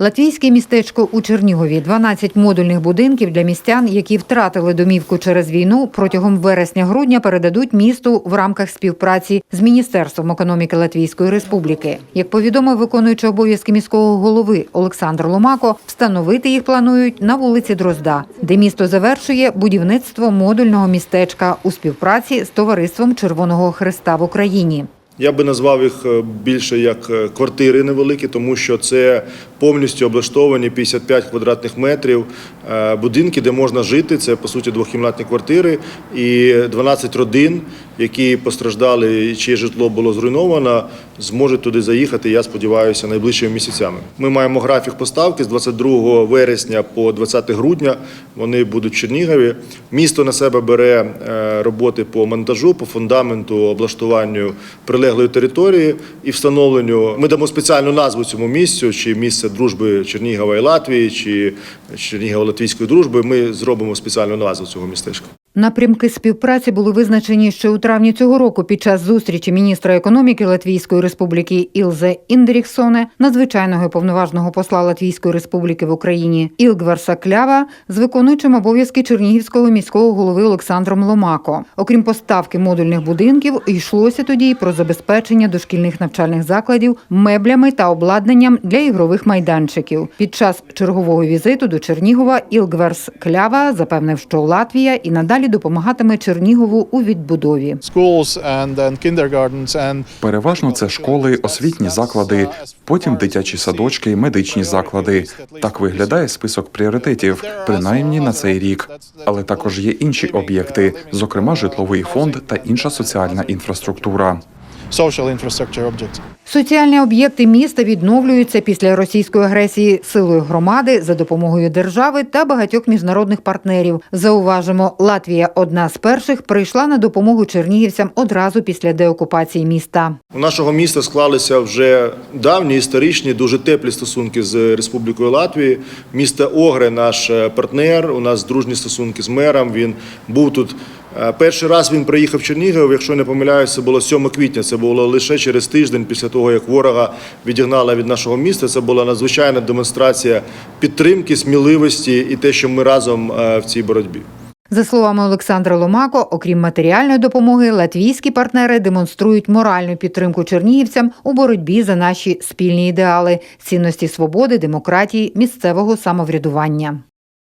Латвійське містечко у Чернігові 12 модульних будинків для містян, які втратили домівку через війну, протягом вересня-грудня передадуть місту в рамках співпраці з Міністерством економіки Латвійської Республіки. Як повідомив виконуючий обов'язки міського голови Олександр Ломако, встановити їх планують на вулиці Дрозда, де місто завершує будівництво модульного містечка у співпраці з товариством Червоного Христа в Україні. Я би назвав їх е, більше як е, квартири невеликі, тому що це повністю облаштовані 55 квадратних метрів е, будинки, де можна жити. Це по суті двохкімнатні квартири і 12 родин, які постраждали, чиє житло було зруйновано, зможуть туди заїхати. Я сподіваюся, найближчими місяцями. Ми маємо графік поставки з 22 вересня по 20 грудня. Вони будуть в Чернігові. Місто на себе бере е, роботи по монтажу, по фундаменту, облаштуванню прилеглої території і встановленню. Ми дамо спеціальну назву цьому місцю, чи місце дружби Чернігова і Латвії, чи Чернігово-Латвійської дружби. Ми зробимо спеціальну назву цього містечка. Напрямки співпраці були визначені ще у травні цього року під час зустрічі міністра економіки Латвійської Республіки Ілзе Індріксоне, надзвичайного і повноважного посла Латвійської Республіки в Україні Ілгварса Клява з виконуючим обов'язки Чернігівського міського голови Олександром Ломако. Окрім поставки модульних будинків, йшлося тоді й про забезпечення дошкільних навчальних закладів меблями та обладнанням для ігрових майданчиків. Під час чергового візиту до Чернігова Ілгварс Клява запевнив, що Латвія і надалі допомагатиме Чернігову у відбудові. Переважно це школи, освітні заклади, потім дитячі садочки, медичні заклади. Так виглядає список пріоритетів, принаймні на цей рік. Але також є інші об'єкти, зокрема житловий фонд та інша соціальна інфраструктура. Соціальні об'єкти міста відновлюються після російської агресії силою громади за допомогою держави та багатьох міжнародних партнерів. Зауважимо, Латвія одна з перших прийшла на допомогу чернігівцям одразу після деокупації міста. У нашого міста склалися вже давні історичні, дуже теплі стосунки з Республікою Латвії. Місто Огре, наш е, партнер. У нас дружні стосунки з мером. Він був тут. Е, Перший раз він приїхав в Чернігів, якщо не помиляюся, було 7 квітня. Це було лише через тиждень після того, як ворога відігнали від нашого міста. Це була надзвичайна демонстрація підтримки, сміливості і те, що ми разом е, в цій боротьбі. За словами Олександра Ломако, окрім матеріальної допомоги, латвійські партнери демонструють моральну підтримку чернігівцям у боротьбі за наші спільні ідеали, цінності свободи, демократії, місцевого самоврядування.